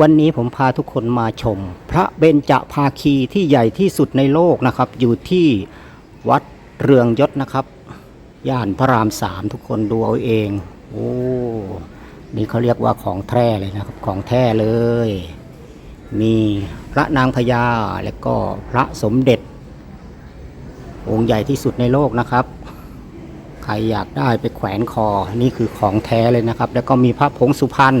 วันนี้ผมพาทุกคนมาชม พระเบญจภาคีที่ใหญ่ที่สุดในโลกนะครับ อยู่ที่วัดเรืองยศนะครับย่านพระรามสามทุกคนดูเอาเอง โอ้นี่เขาเรียกว่าของแท้เลยนะครับ ของแท้เลย มีพระนางพญาและก็พระสมเด็จ องค์ใหญ่ที่สุดในโลกนะครับ ใครอยากได้ไปแขวนคอนี่คือของแท้เลยนะครับ แล้วก็มีพระผงสุพรรณ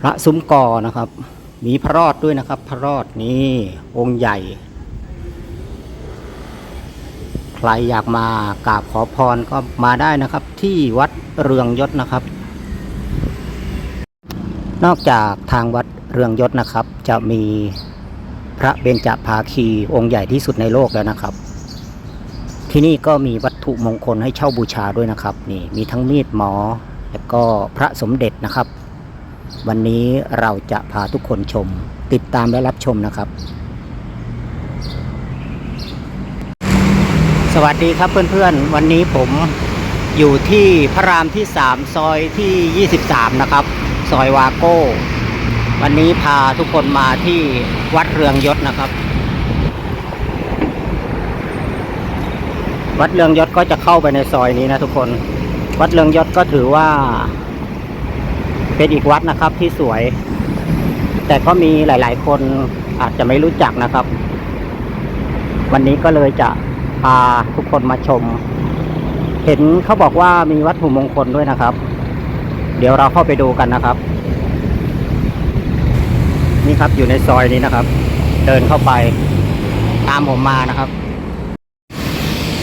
พระซุ้มกอนะครับ มีพระรอดด้วยนะครับ พระรอดนี่องค์ใหญ่ ใครอยากมากราบขอพรก็มาได้นะครับ ที่วัดเรืองยศนะครับ นอกจากทางวัดเรืองยศนะครับ จะมีพระเบญจภาคีองค์ใหญ่ที่สุดในโลกแล้วนะครับ ที่นี่ก็มีวัตถุมงคลให้เช่าบูชาด้วยนะครับ นี่มีทั้งมีดหมอ และก็พระสมเด็จนะครับ วันนี้เราจะพาทุกคนชม ติดตามและรับชมนะครับ สวัสดีครับเพื่อนๆ วันนี้ผมอยู่ที่พระรามที่ 3 ซอยที่ 23 นะครับ ซอยวาโก้ วันนี้พาทุกคนมาที่วัดเรืองยศนะครับ วัดเรืองยศก็จะเข้าไปในซอยนี้นะทุกคน วัดเรืองยศก็ถือว่า เป็นอีกวัดนะครับที่สวย แต่ก็มีหลาย ๆ คนอาจจะไม่รู้จักนะครับ วันนี้ก็เลยจะพาทุกคนมาชม เห็นเขาบอกว่ามีวัตถุมงคลด้วยนะครับ เดี๋ยวเราเข้าไปดูกันนะครับ นี่ครับอยู่ในซอยนี้นะครับ เดินเข้าไปตามผมมานะครับ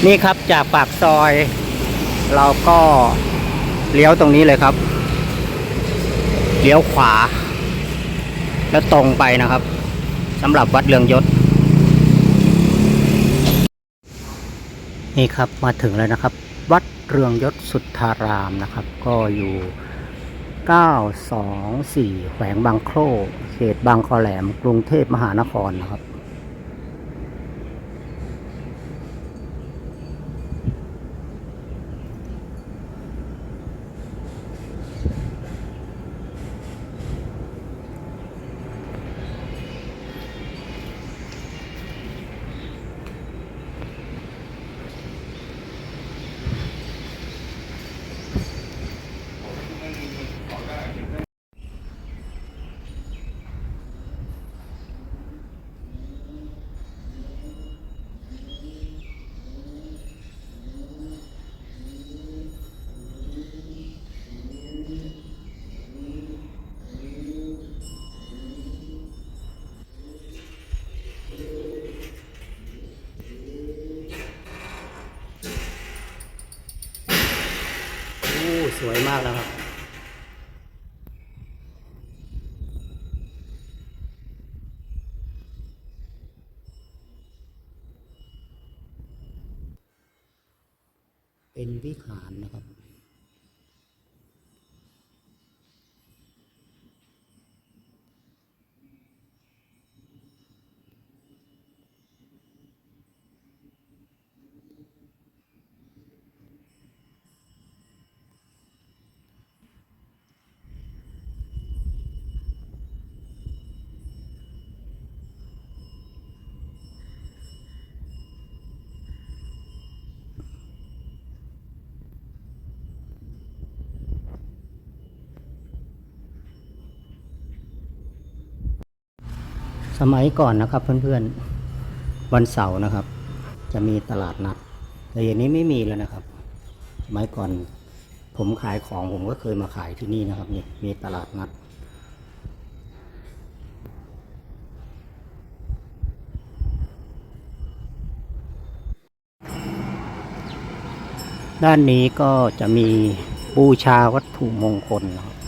นี่ครับจากปากซอย เราก็เลี้ยวตรงนี้เลยครับ เลี้ยวขวา แล้วตรงไปนะครับสำหรับวัดเรืองยศ นี่ครับมาถึงแล้วนะครับ วัดเรืองยศสุทธารามนะครับ ก็อยู่ 924 แขวงบางโคร่เขตบางคอแหลม กรุงเทพมหานครนะครับ โอ้ส วยมากแล้วครับ เป็นวิหารนะครับ สมัยก่อนนะครับเพื่อนๆวันเสาร์นะครับ จะมีตลาดนัด แต่อย่างนี้ไม่มีแล้วนะครับ สมัยก่อนผมขายของผมก็เคยมาขายที่นี่นะครับนี่มีตลาดนัด ด้านนี้ก็จะมีบูชาวัตถุมงคลนะครับ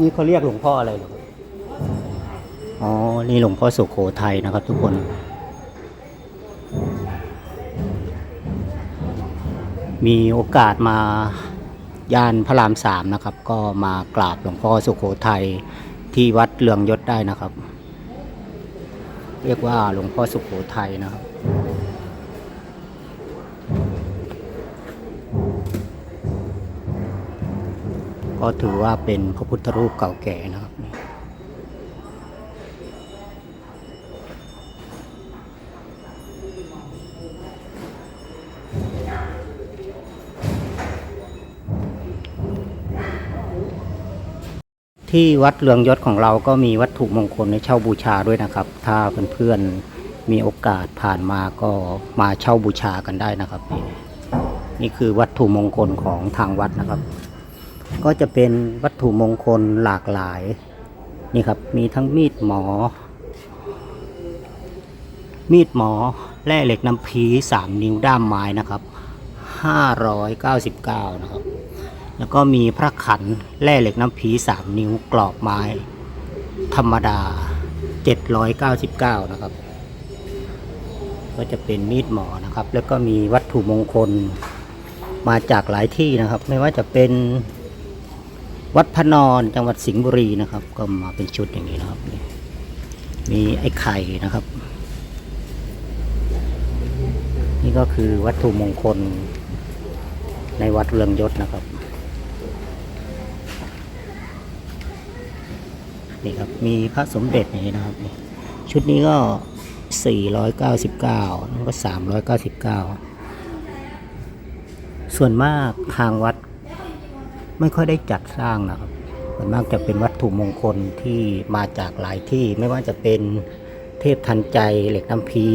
นี่เขาเรียกหลวงพ่ออะไรหรออ๋อ นี่หลวงพ่อสุโขทัยนะครับ ทุกคน มีโอกาสมาย่านพระรามสามนะครับ ก็มากราบหลวงพ่อสุโขทัยที่วัดเลืองยศได้นะครับ เรียกว่าหลวงพ่อสุโขทัยนะครับ ก็ถือว่าเป็นพระพุทธรูปเก่าแก่นะครับที่วัดเรืองยศของเราก็มีวัตถุมงคลให้เช่าบูชาด้วยนะครับ ถ้าเพื่อนๆมีโอกาสผ่านมาก็มาเช่าบูชากันได้นะครับ นี่นี่คือวัตถุมงคลของทางวัดนะครับ ก็จะเป็นวัตถุมงคลหลากหลาย นี่ครับ มีทั้งมีดหมอ มีดหมอแร่เหล็กน้ำพีสามนิ้วด้ามไม้นะครับห้าร้อยเก้าสิบเก้านะครับ แล้วก็มีพระขันแร่เหล็กน้ำพีสามนิ้วกรอบไม้ ธรรมดา799นะครับ ก็จะเป็นมีดหมอนะครับ แล้วก็มีวัตถุมงคลมาจากหลายที่นะครับ ไม่ว่าจะเป็น วัดพระนอนจังหวัดสิงห์บุรีนะครับ ก็มาเป็นชุดอย่างนี้นะครับมีไอ้ไข่นะครับ นี่ก็คือวัตถุมงคลในวัดเรืองยศนะครับนี่ครับมีพระสมเด็จอย่างนี้นะครับนี่ชุดนี้ก็ 499นั่นก็ 399 ส่วนมากทางวัด ไม่ค่อยได้จัดสร้างนะครับส่วนมากจะเป็นวัตถุมงคลที่มาจากหลายที่ไม่ว่าจะเป็นเทพทันใจเหล็กน้ำพี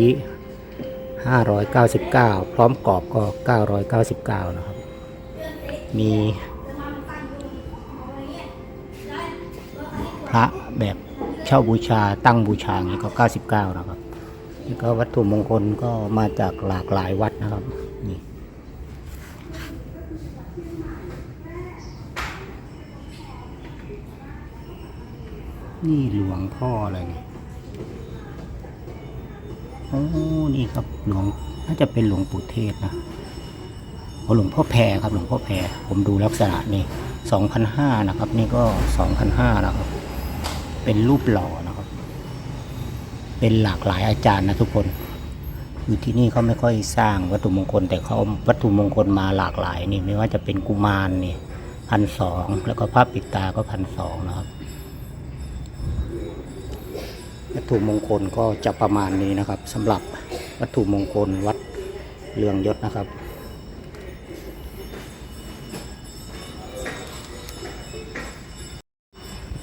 599 พร้อมกรอบก็ 999 นะครับ มีพระแบบเช่าบูชาตั้งบูชาอย่างนี้ก็ 99 นะครับ นี่ก็วัตถุมงคลก็มาจากหลากหลายวัดนะครับ นี่หลวงพ่ออะไรเนี่ยโอ้นี่ครับหลวงน่าจะเป็นหลวงปู่เทศนะโอหลวงพ่อแพรครับหลวงพ่อแพรผมดูลักษณะนี่สองพันห้านะครับ นี่ก็สองพันห้านะครับ เป็นรูปหล่อนะครับ เป็นหลากหลายอาจารย์นะทุกคนคือที่นี่เขาไม่ค่อยสร้างวัตถุมงคล แต่เขาวัตถุมงคลมาหลากหลายนี่ไม่ว่าจะเป็นกุมารนี่พันสองแล้วก็พระปิดตาก็พันสองนะครับ ถุมงคลก็จะประมาณนี้นะครับสำหรับวัตถุมงคลวัดเรืองยศนะครับ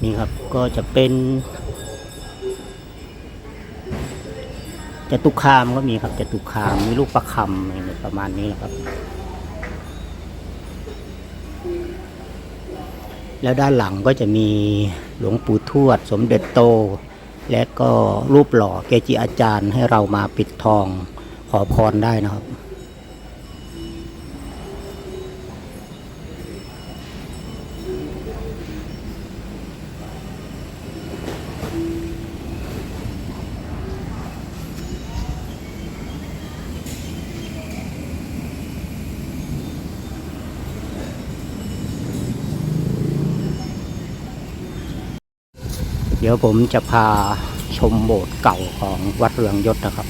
นี่ครับก็จะเป็นจตุคามก็มีครับจตุคามมีลูกประคำอะไรประมาณนี้นะครับ แล้วด้านหลังก็จะมีหลวงปู่ทวด สมเด็จโต และก็รูปหล่อเกจิอาจารย์ให้เรามาปิดทองขอพรได้นะครับ เดี๋ยวผมจะพาชมโบสถ์เก่าของวัดเรืองยศนะครับ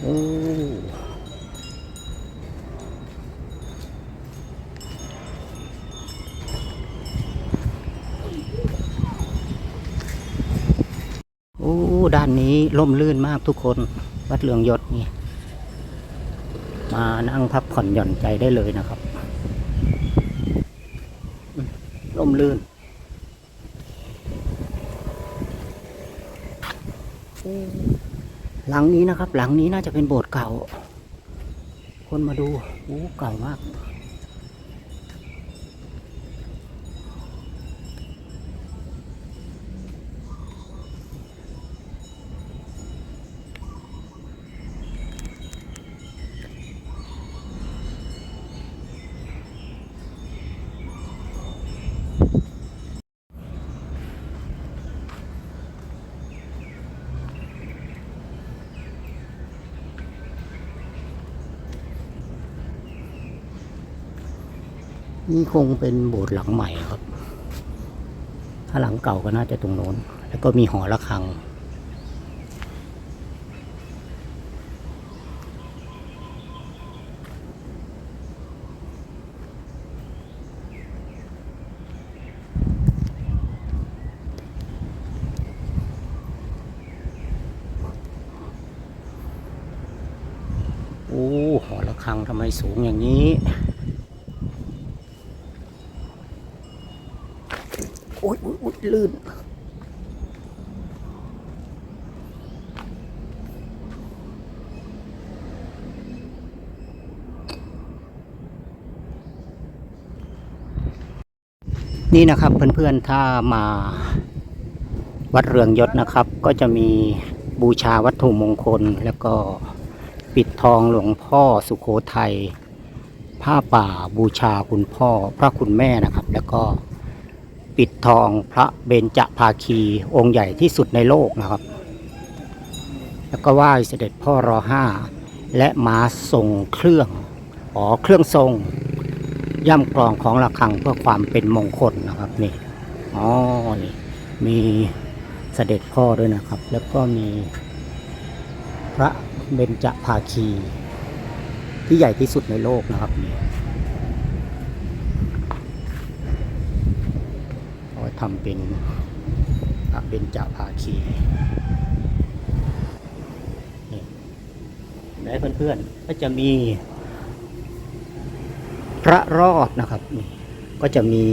โอ้โอ้ ด้านนี้ร่มรื่นมากทุกคน วัดเรืองยศนี่ มานั่งพักผ่อนหย่อนใจได้เลยนะครับ ร่มลื่นหลังนี้นะครับ หลังนี้น่าจะเป็นโบสถ์เก่า คนมาดูโอ้เก่ามาก นี่คงเป็นโบสถ์หลังใหม่ครับ ถ้าหลังเก่าก็น่าจะตรงโน้น แล้วก็มีหอระฆัง โอ้ หอระฆังทำไมสูงอย่างนี้ โอ้ยโอ๊ยโอ๊ย ลื่น นี่นะครับเพื่อนๆ ถ้ามาวัดเรืองยศนะครับ ก็จะมีบูชาวัตถุมงคล แล้วก็ปิดทองหลวงพ่อสุโขทัยผ้าป่าบูชาคุณพ่อพระคุณแม่นะครับ แล้วก็ ปิดทองพระเบญจภาคี องค์ใหญ่ที่สุดในโลกนะครับ แล้วก็ไหว้เสด็จพ่อรอห้าและมาทรงเครื่องอ๋อเครื่องทรง ย่ำกลองของระฆังเพื่อความเป็นมงคลนะครับนี่อ๋อนี่มีเสด็จพ่อด้วยนะครับ แล้วก็มีพระเบญจภาคี ที่ใหญ่ที่สุดในโลกนะครับนี่เขา ทำเป็นพระเบญจภาคีนี่และเพื่อนๆก็จะมีพระรอดนะครับ ก็จะมี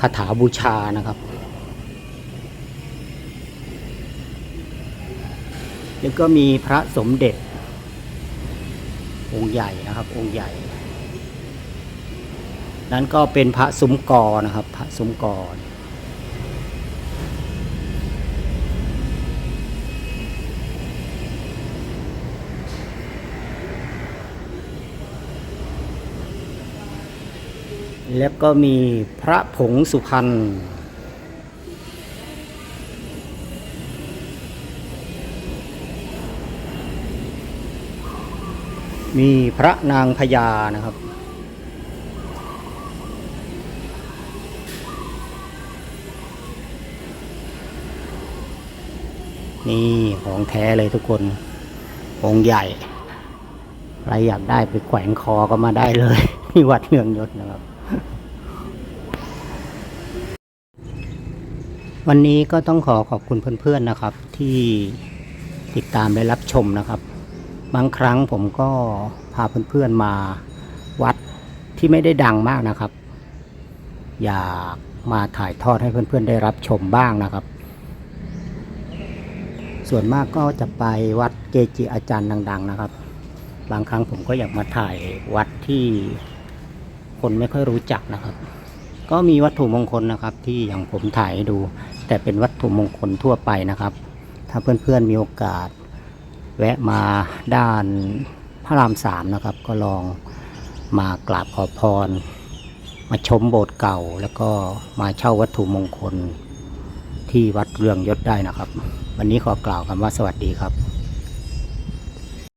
คาถาบูชานะครับ แล้วก็มีพระสมเด็จองค์ใหญ่นะครับ องค์ใหญ่ นั้นก็เป็นพระซุ้มกอนะครับ พระซุ้มกอแล้วก็มีพระผงสุพรรณมีพระนางพญานะครับ นี่ของแท้เลยทุกคน องค์ใหญ่ ใครอยากได้ไปแขวนคอก็มาได้เลยที่วัดเนืองยศนะครับ วันนี้ก็ต้องขอขอบคุณเพื่อนๆนะครับ ที่ติดตามและรับชมนะครับ บางครั้งผมก็พาเพื่อนๆมาวัดที่ไม่ได้ดังมากนะครับ อยากมาถ่ายทอดให้เพื่อนๆได้รับชมบ้างนะครับ ส่วนมากก็จะไปวัดเกจิอาจารย์ดัง ๆ นะครับ บางครั้งผมก็อยากมาถ่ายวัดที่คนไม่ค่อยรู้จักนะครับ ก็มีวัตถุมงคลนะครับ ที่อย่างผมถ่ายให้ดู แต่เป็นวัตถุมงคลทั่วไปนะครับ ถ้าเพื่อนๆมีโอกาส แวะมาด้านพระรามสามนะครับ ก็ลองมากราบขอพร มาชมโบสถ์เก่า แล้วก็มาเช่าวัตถุมงคล ที่วัดเรืองยศได้นะครับ วันนี้ขอกล่าวคำว่าสวัสดีครับ